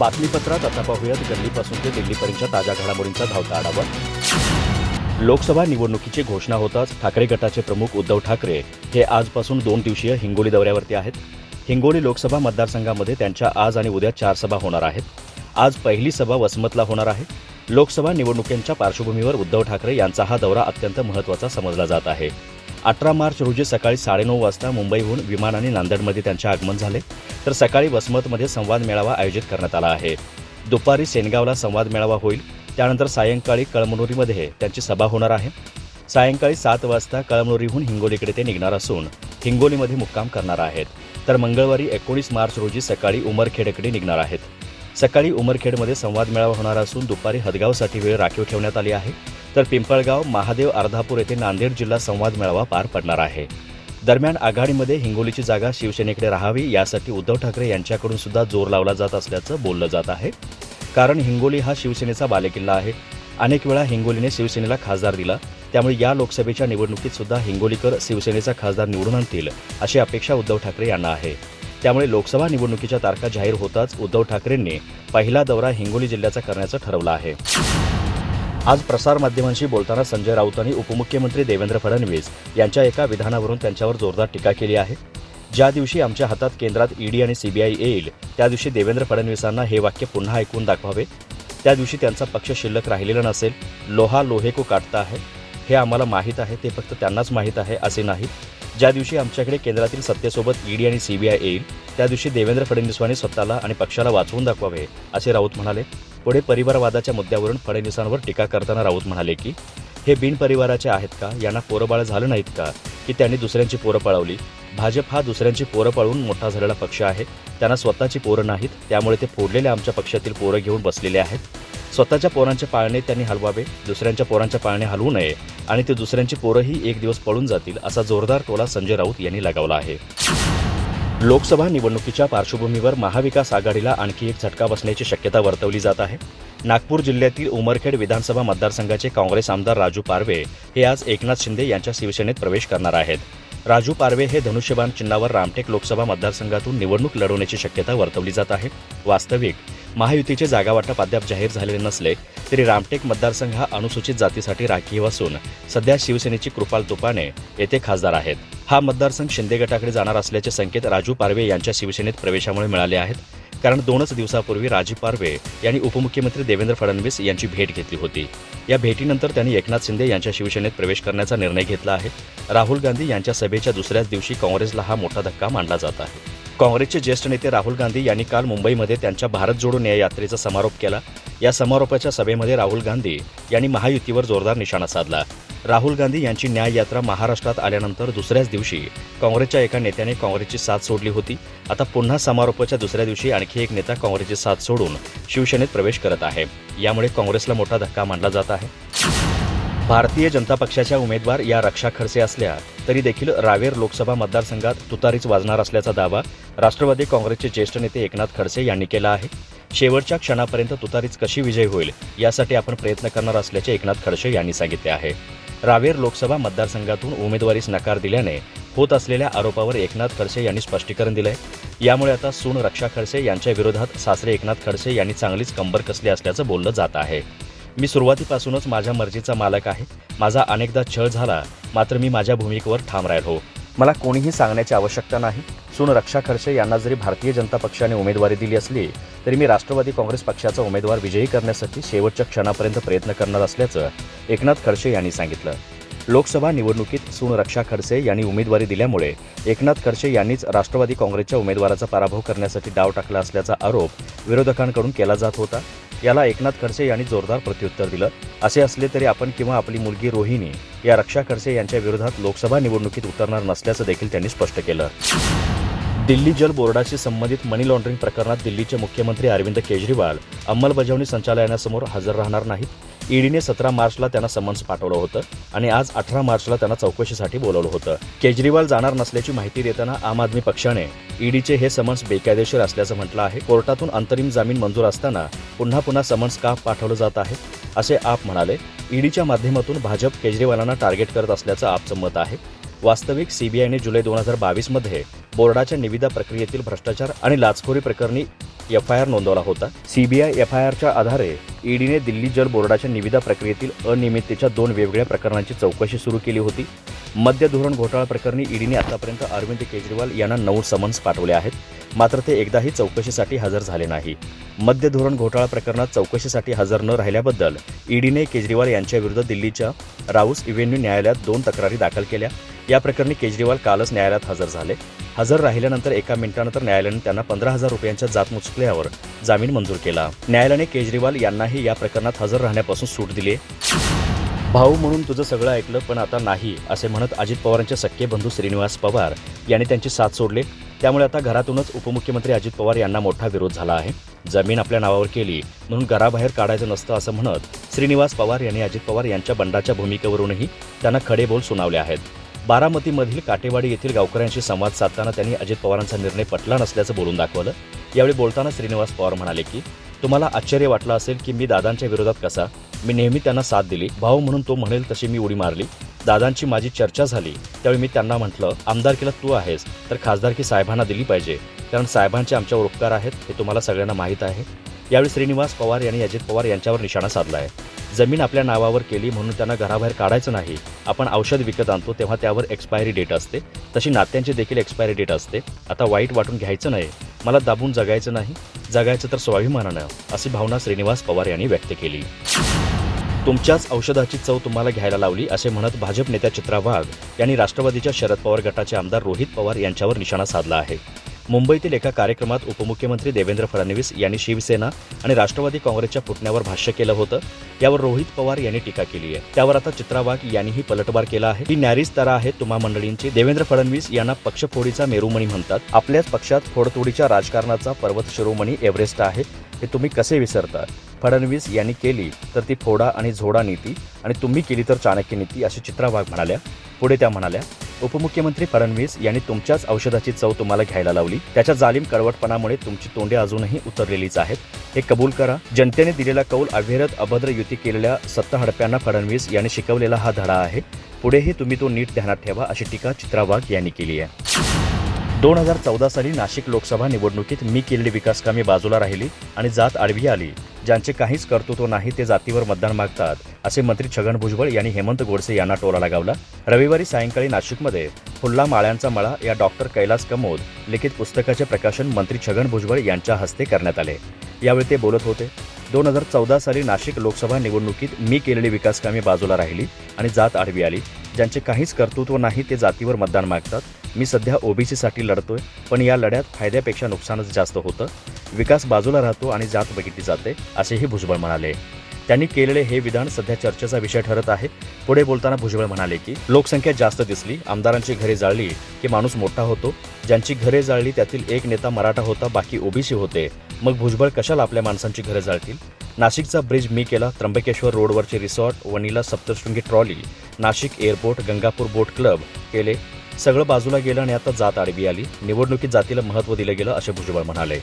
बातमीपत्रात आता पाहूयात. गल्लीपासून ते दिल्लीपर्यंतच्या ताज्या घडामोडींचा धावता आढावा. लोकसभा निवडणुकीची घोषणा होताच ठाकरे गटाचे प्रमुख उद्धव ठाकरे हे आजपासून दोन दिवसीय हिंगोली दौऱ्यावरती आहेत. हिंगोली लोकसभा मतदारसंघामध्ये त्यांच्या आज आणि उद्या चार सभा होणार आहेत. आज पहिली सभा वसमतला होणार आहे. लोकसभा निवडणुकींच्या पार्श्वभूमीवर उद्धव ठाकरे यांचा हा दौरा अत्यंत महत्त्वाचा समजला जात आहे. अठरा मार्च रोजी सकाळी साडेनऊ वाजता मुंबईहून विमानाने नांदेडमध्ये त्यांचे आगमन झाले. तर सकाळी वसमतमध्ये संवाद मेळावा आयोजित करण्यात आला आहे. दुपारी सेनगावला संवाद मेळावा होईल. त्यानंतर सायंकाळी कळमनुरीमध्ये त्यांची सभा होणार आहे. सायंकाळी सात वाजता कळमनुरीहून हिंगोलीकडे ते निघणार असून हिंगोलीमध्ये मुक्काम करणार आहेत. तर मंगळवारी एकोणीस मार्च रोजी सकाळी उमरखेडकडे निघणार आहेत. सकाळी उमरखेडमध्ये संवाद मेळावा होणार असून दुपारी हदगावसाठी वेळ राखीव ठेवण्यात आली आहे. तर पिंपळगाव महादेव अर्धापूर येथे नांदेड जिल्हा संवाद मेळावा पार पडणार आहे. दरम्यान आघाडीमध्ये हिंगोलीची जागा शिवसेनेकडे राहावी यासाठी उद्धव ठाकरे यांच्याकडून सुद्धा जोर लावला जात असल्याचं बोललं जात आहे. कारण हिंगोली हा शिवसेनेचा बालेकिल्ला आहे. अनेक वेळा हिंगोलीने शिवसेनेला खासदार दिला. त्यामुळे या लोकसभेच्या निवडणुकीत सुद्धा हिंगोलीकर शिवसेनेचा खासदार निवडून आणतील अशी अपेक्षा उद्धव ठाकरे यांना आहे. त्यामुळे लोकसभा निवडणुकीच्या तारखा जाहीर होताच उद्धव ठाकरेंनी पहिला दौरा हिंगोली जिल्ह्याचा करण्याचं ठरवलं आहे. आज प्रसारमाध्यमांशी बोलताना संजय राऊतांनी उपमुख्यमंत्री देवेंद्र फडणवीस यांच्या एका विधानावरून त्यांच्यावर जोरदार टीका केली आहे. ज्या दिवशी आमच्या हातात केंद्रात ईडी आणि सीबीआय येईल त्या दिवशी देवेंद्र फडणवीसांना हे वाक्य पुन्हा ऐकून दाखवावे. त्या दिवशी त्यांचा पक्ष शिल्लक राहिलेला नसेल लोहा लोहे को काटता आहे हे आम्हाला माहीत आहे ते फक्त त्यांनाच माहीत आहे असे नाही. ज्या दिवशी आमच्याकडे केंद्रातील सत्तेसोबत ईडी आणि सीबीआय येईल त्या दिवशी देवेंद्र फडणवीसांनी स्वतःला आणि पक्षाला वाचवून दाखवावे असे राऊत म्हणाले. पुढे परिवारवादाच्या मुद्द्यावरून फडणवीसांवर टीका करताना राऊत म्हणाले की हे बिनपरिवाराचे आहेत का? यांना पोरबाळ झालं नाहीत का? की त्यांनी दुसऱ्यांची पोरं पळवली? भाजप हा दुसऱ्यांची पोरं पळवून मोठा झालेला पक्ष आहे. त्यांना स्वतःची पोरं नाहीत. त्यामुळे ते फोडलेल्या आमच्या पक्षातील पोरं घेऊन बसलेले आहेत. स्वतःच्या पोरांचे पाळणे त्यांनी हलवावे दुसऱ्यांच्या पोरांचे पाळणे हलवू नये आणि ते दुसऱ्यांची पोरंही एक दिवस पळून जातील असा जोरदार टोला संजय राऊत यांनी लगावला आहे. लोकसभा निवडणुकीच्या पार्श्वभूमीवर महाविकास आघाडीला आणखी एक झटका बसण्याची शक्यता वर्तवली जात आहे. नागपूर जिल्ह्यातील उमरखेड विधानसभा मतदारसंघाचे काँग्रेस आमदार राजू पारवे हे आज एकनाथ शिंदे यांच्या शिवसेनेत प्रवेश करणार आहेत. राजू पारवे हे धनुष्यबाण चिन्हावर रामटेक लोकसभा मतदारसंघातून निवडणूक लढवण्याची शक्यता वर्तवली जात आहे. वास्तविक महायुतीचे जागावाटप अद्याप जाहीर झालेले नसले तरी रामटेक मतदारसंघ हा अनुसूचित जातीसाठी राखीव असून सध्या शिवसेनेची कृपाल तुपाने येथे खासदार आहेत. हा मतदारसंघ शिंदे गटाकडे जाणार असल्याचे संकेत राजू पारवे यांच्या शिवसेनेत प्रवेशामुळे मिळाले आहेत. कारण दोनच दिवसापूर्वी राजू पारवे यांनी उपमुख्यमंत्री देवेंद्र फडणवीस यांची भेट घेतली होती. या भेटीनंतर त्यांनी एकनाथ शिंदे यांच्या शिवसेनेत प्रवेश करण्याचा निर्णय घेतला आहे. राहुल गांधी यांच्या सभेच्या दुसऱ्याच दिवशी काँग्रेसला हा मोठा धक्का मानला जात आहे. काँग्रेसचे ज्येष्ठ नेते राहुल गांधी यांनी काल मुंबईमध्ये त्यांच्या भारत जोडो न्याय यात्रेचा समारोप केला. या समारोपाच्या सभेमध्ये राहुल गांधी यांनी महायुतीवर जोरदार निशाणा साधला. राहुल गांधी यांची न्याय यात्रा महाराष्ट्रात आल्यानंतर दुसऱ्याच दिवशी काँग्रेसच्या एका नेत्याने काँग्रेसची साथ सोडली होती. आता पुन्हा समारोपाच्या दुसऱ्या दिवशी आणखी एक नेता काँग्रेसची साथ सोडून शिवसेनेत प्रवेश करत आहे. यामुळे काँग्रेसला मोठा धक्का मानला जात आहे. भारतीय जनता पक्षाच्या उमेदवार या रक्षा खडसे असल्या तरी देखील रावेर लोकसभा मतदारसंघात तुतारीच वाजणार असल्याचा दावा राष्ट्रवादी काँग्रेसचे ज्येष्ठ नेते एकनाथ खडसे यांनी केला आहे. शेवटच्या क्षणापर्यंत तुतारीच कशी विजय होईल यासाठी आपण प्रयत्न करणार असल्याचे एकनाथ खडसे यांनी सांगितले आहे. रावेर लोकसभा मतदारसंघातून उमेदवारीस नकार दिल्याने होत असलेल्या आरोपावर एकनाथ खडसे यांनी स्पष्टीकरण दिलंय. यामुळे आता सून रक्षा खडसे यांच्या विरोधात सासरे एकनाथ खडसे यांनी चांगलीच कंबर कसली असल्याचं बोललं जात आहे. मी सुरुवातीपासूनच माझ्या मर्जीचा मालक आहे. माझा अनेकदा छळ झाला मात्र मी माझ्या भूमिकेवर ठाम राहिलो हो. मला कोणीही सांगण्याची आवश्यकता नाही. सुन रक्षा खर्चे यांना जरी भारतीय जनता पक्षाने उमेदवारी दिली असली तरी मी राष्ट्रवादी काँग्रेस पक्षाचा उमेदवार विजयी करण्यासाठी शेवटच्या क्षणापर्यंत प्रयत्न करणार असल्याचं एकनाथ खडसे यांनी सांगितलं. लोकसभा निवडणुकीत सुन रक्षा खडसे यांनी उमेदवारी दिल्यामुळे एकनाथ खडसे यांनीच राष्ट्रवादी काँग्रेसच्या उमेदवाराचा पराभव करण्यासाठी डाव टाकला असल्याचा आरोप विरोधकांकडून केला जात होता. याला एकनाथ खडसे यांनी जोरदार प्रत्युत्तर दिलं. असे असले तरी आपण किंवा आपली मुलगी रोहिणी या रक्षा खडसे यांच्या विरोधात लोकसभा निवडणुकीत उतरणार नसल्याचं देखील त्यांनी स्पष्ट केलं. दिल्ली जल बोर्डाशी संबंधित मनी लॉन्ड्रिंग प्रकरणात दिल्लीचे मुख्यमंत्री अरविंद केजरीवाल अंमलबजावणी संचालनासमोर हजर राहणार नाहीत. ईडीने सतरा मार्चला त्यांना समन्स पाठवलं होतं आणि आज अठरा मार्चला त्यांना चौकशीसाठी बोलवलं होतं. केजरीवाल जाणार नसल्याची माहिती देताना आम आदमी पक्षाने ईडीचे हे समन्स बेकायदेशीर असल्याचं म्हटलं आहे. कोर्टातून अंतरिम जामीन मंजूर असताना पुन्हा पुन्हा समन्स का पाठवलं जात आहे? असे आप म्हणाले. ईडीच्या माध्यमातून भाजप केजरीवालांना टार्गेट करत असल्याचं आपचं मत आहे. वास्तविक सीबीआयने जुलै दोन हजार बावीसमध्ये बोर्डाच्या निविदा प्रक्रियेतील भ्रष्टाचार आणि लाचखोरी प्रकरणी एफ आय आर नोंदवला होता. सीबीआय एफ आय आरच्या आधारे ईडीने दिल्ली जल बोर्डाच्या निविदा प्रक्रियेतील अनियमिततेच्या दोन वेगवेगळ्या प्रकरणांची चौकशी सुरू केली होती. मद्य धोरण घोटाळा प्रकरणी ईडीने आतापर्यंत अरविंद केजरीवाल यांना नऊ समन्स पाठवले आहेत. मात्र ते एकदाही चौकशीसाठी हजर झाले नाही. मद्य धोरण घोटाळा प्रकरणात चौकशीसाठी हजर न राहिल्याबद्दल ईडीने केजरीवाल यांच्याविरुद्ध दिल्लीच्या राऊस इव्हेन्यू न्यायालयात दोन तक्रारी दाखल केल्या. या प्रकरणी केजरीवाल कालच न्यायालयात हजर झाले. हजर राहिल्यानंतर एका मिनिटानंतर न्यायालयाने त्यांना पंधरा हजार रुपयांच्या जात मुचकल्यावर जामीन मंजूर केला. न्यायालयाने केजरीवाल यांनाही या प्रकरणात हजर राहण्यापासून सूट दिली भाऊ म्हणून तुझं सगळं ऐकलं पण आता नाही असे म्हणत अजित पवारांचे सख्खे बंधू श्रीनिवास पवार यांनी त्यांची साथ सोडली. त्यामुळे आता घरातूनच उपमुख्यमंत्री अजित पवार यांना मोठा विरोध झाला आहे. जमीन आपल्या नावावर केली म्हणून घराबाहेर काढायचं नसतं असं म्हणत श्रीनिवास पवार यांनी अजित पवार यांच्या बंडाच्या भूमिकेवरूनही त्यांना खडे बोल सुनावले आहेत. बारामतीमधील काटेवाडी येथील गावकऱ्यांशी संवाद साधताना त्यांनी अजित पवारांचा निर्णय पटला नसल्याचं बोलून दाखवलं. यावेळी बोलताना श्रीनिवास पवार म्हणाले की तुम्हाला आश्चर्य वाटलं असेल की मी दादांच्या विरोधात कसा? मी नेहमी त्यांना साथ दिली. भाऊ म्हणून तो म्हणेल तशी मी उडी मारली. दादांची माझी चर्चा झाली. त्यावेळी मी त्यांना म्हटलं आमदारकीला तू आहेस तर खासदारकी साहेबांना दिली पाहिजे. कारण साहेबांचे आमच्यावर उपकार आहेत हे तुम्हाला सगळ्यांना माहीत आहे. यावेळी श्रीनिवास पवार यांनी अजित पवार यांच्यावर निशाणा साधला आहे जमीन आपल्या नावावर केली म्हणून त्यांना घराबाहेर काढायचं नाही. आपण औषध विकत आणतो तेव्हा त्यावर एक्सपायरी डेट असते. तशी नात्यांची देखील एक्सपायरी डेट असते. आता वाईट वाटून घ्यायचं नाही. मला दाबून जगायचं नाही. जगायचं तर स्वाभिमानानं अशी भावना श्रीनिवास पवार यांनी व्यक्त केली. तुमच्याच औषधाची चव तुम्हाला घ्यायला लावली असे म्हणत भाजप नेत्या चित्रा वाघ यांनी राष्ट्रवादीच्या शरद पवार गटाचे आमदार रोहित पवार यांच्यावर निशाणा साधला आहे. मुंबईतील एका कार्यक्रमात उपमुख्यमंत्री देवेंद्र फडणवीस यांनी शिवसेना आणि राष्ट्रवादी काँग्रेसच्या फुटण्यावर भाष्य केलं होतं. यावर रोहित पवार यांनी टीका केली आहे. त्यावर आता चित्रा वाघ यांनीही पलटवार केला आहे. ही न्यारीच तारा आहे तुम्हा मंडळींची. देवेंद्र फडणवीस यांना पक्षफोडीचा मेरुमणी म्हणतात. आपल्याच पक्षात फोडतोडीच्या राजकारणाचा पर्वत शिरोमणी एव्हरेस्ट आहे. हे तुम्ही कसे विसरता? फडणवीस यांनी केली तर ती फोडा आणि झोडा नीती आणि तुम्ही केली तर चाणक्य नीती अशी चित्रा वाघ म्हणाल्या. पुढे त्या म्हणाल्या उपमुख्यमंत्री फडणवीस यांनी तुमच्याच औषधाची चव तुम्हाला घ्यायला लावली. त्याच्या जालीम कडवटपणामुळे तुमची तोंडे अजूनही उतरलेलीच आहेत. हे कबूल करा. जनतेने दिलेला कौल अभेरत अभद्र युती केलेल्या सत्ता हडप्यांना फडणवीस यांनी शिकवलेला हा धडा आहे. पुढेही तुम्ही तो नीट ध्यानात ठेवा अशी टीका चित्रा वाघ यांनी केली आहे. दोन हजार चौदा साली नाशिक लोकसभा निवडणुकीत मी केलेली विकासकामे बाजूला राहिली आणि जात आडवी आली. ज्यांचे काहीच कर्तृत्व नाही ते जातीवर मतदान मागतात असे मंत्री छगन भुजबळ यांनी हेमंत गोडसे यांना टोला लगावला. रविवारी सायंकाळी नाशिकमध्ये फुल्ला माळ्यांचा मळा या डॉक्टर कैलास कमोद लिखित पुस्तकाचे प्रकाशन मंत्री छगन भुजबळ यांच्या हस्ते करण्यात आले. यावेळी ते बोलत होते दोन हजार चौदा साली नाशिक लोकसभा निवडणुकीत मी केलेली विकासकामे बाजूला राहिली आणि जात आडवी आली. ज्यांचे काहीच कर्तृत्व नाही ते जातीवर मतदान मागतात. मी सध्या ओबीसीसाठी लढतोय पण या लढ्यात फायद्यापेक्षा नुकसानच जास्त होतं. विकास बाजूला राहतो आणि जात बघितली जाते असेही भुजबळ म्हणाले. त्यांनी केलेले हे विधान सध्या चर्चेचा विषय ठरत आहे. पुढे बोलताना भुजबळ म्हणाले की लोकसंख्या जास्त दिसली आमदारांची घरे जाळली की माणूस मोठा होतो. ज्यांची घरे जाळली त्यातील एक नेता मराठा होता बाकी ओबीसी होते. मग भुजबळ कशाला आपल्या माणसांची घरे जाळतील? नाशिकचा ब्रिज मी केला Trimbakeshwar रोडवरचे resort vanilla Saptashrungi trolley Nashik airport Gangapur boat club केले. सगळं बाजूला गेलं आणि आता जात आडवी आली. निवडणुकीत जातीला महत्त्व दिलं गेलं असे भुजबळ म्हणाले.